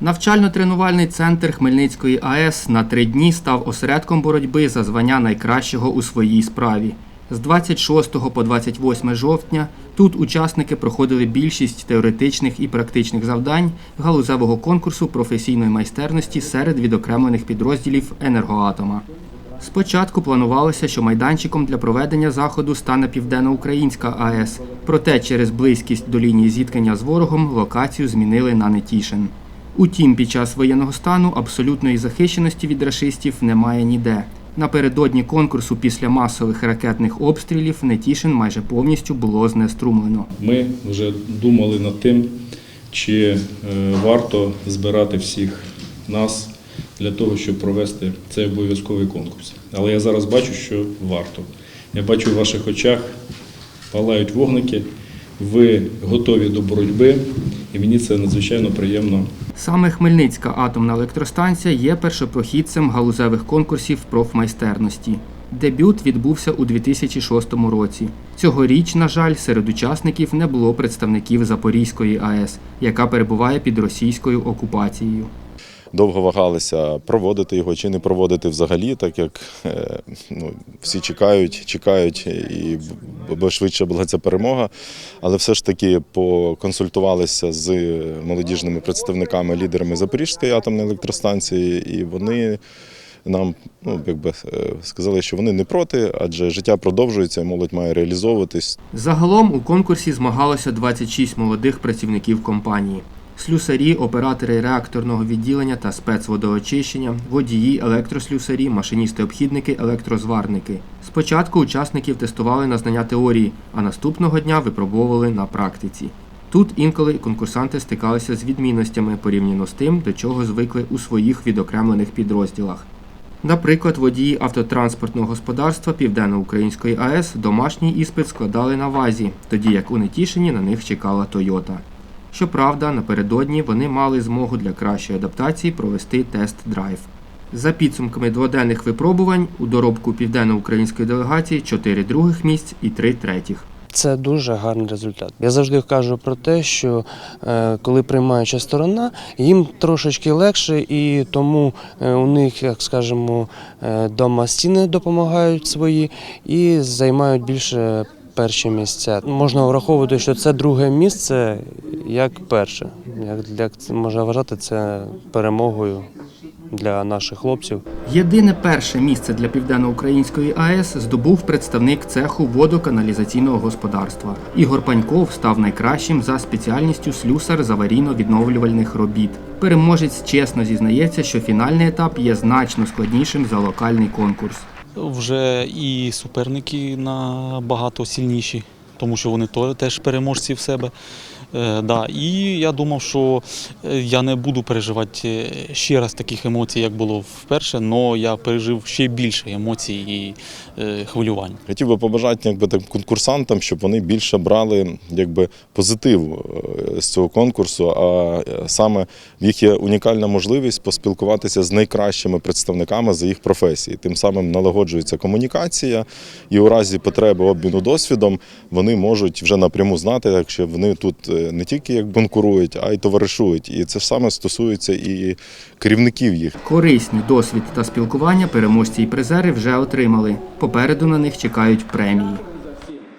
Навчально-тренувальний центр Хмельницької АЕС на три дні став осередком боротьби за звання найкращого у своїй справі. З 26 по 28 жовтня тут учасники проходили більшість теоретичних і практичних завдань галузевого конкурсу професійної майстерності серед відокремлених підрозділів енергоатома. Спочатку планувалося, що майданчиком для проведення заходу стане Південноукраїнська АЕС, проте через близькість до лінії зіткнення з ворогом локацію змінили на Нетішин. Утім, під час воєнного стану абсолютної захищеності від рашистів немає ніде. Напередодні конкурсу після масових ракетних обстрілів Нетішин майже повністю було знеструмлено. Ми вже думали над тим, чи е, варто збирати всіх нас для того, щоб провести цей обов'язковий конкурс. Але я зараз бачу, що варто. Я бачу в ваших очах палають вогники, ви готові до боротьби, і мені це надзвичайно приємно Саме Хмельницька атомна електростанція є першопрохідцем галузевих конкурсів профмайстерності. Дебют відбувся у 2006 році. Цьогоріч, на жаль, серед учасників не було представників Запорізької АЕС, яка перебуває під російською окупацією. Довго вагалися проводити його чи не проводити взагалі, так як е, ну, всі чекають, чекають, і бо швидше була ця перемога. Але все ж таки поконсультувалися з молодіжними представниками, лідерами Запорізької атомної електростанції, і вони. Нам ну якби е, сказали, що вони не проти, адже життя продовжується, і молодь має реалізовуватись. Загалом у конкурсі змагалося 26 молодих працівників компанії. Слюсарі, оператори реакторного відділення та спецводоочищення, водії, електрослюсарі, машиністи-обхідники, електрозварники. Спочатку учасників тестували на знання теорії, а наступного дня випробовували на практиці. Тут інколи конкурсанти стикалися з відмінностями порівняно з тим, до чого звикли у своїх відокремлених підрозділах. Наприклад, водії автотранспортного господарства Південно-Української АЕС домашній іспит складали на вазі, тоді як у Нетішині на них чекала Тойота. Щоправда, напередодні вони мали змогу для кращої адаптації провести тест-драйв. За підсумками дводенних випробувань у доробку південно-української делегації 4 других місць і 3 третіх. Це дуже гарний результат. Я завжди кажу про те, що е, коли приймаюча сторона, їм трошечки легше, і тому е, у них, як скажемо, е, дома стіни допомагають свої і займають більше перші місця. Можна враховувати, що це друге місце як перше. Як, як це можна вважати це перемогою для наших хлопців. Єдине перше місце для Південно-Української АЕС здобув представник цеху водоканалізаційного господарства. Ігор Паньков став найкращим за спеціальністю слюсар з аварійно-відновлювальних робіт. Переможець чесно зізнається, що фінальний етап є значно складнішим за локальний конкурс. Вже і суперники набагато сильніші, тому що вони теж переможці в себе. Е, да. І я думав, що е, я не буду переживати е, ще раз таких емоцій, як було вперше, але я пережив ще більше емоцій і хвилювань. Хотів би побажати якби, так, конкурсантам, щоб вони більше брали якби, позитив з цього конкурсу, а саме в їх є унікальна можливість поспілкуватися з найкращими представниками за їх професії. Тим самим налагоджується комунікація, і у разі потреби обміну досвідом вони можуть вже напряму знати, якщо вони тут е, не тільки як конкурують, а й товаришують. І це ж саме стосується і керівників їх. Корисні досвід та спілкування переможці і призери вже отримали. Попереду на них чекають премії.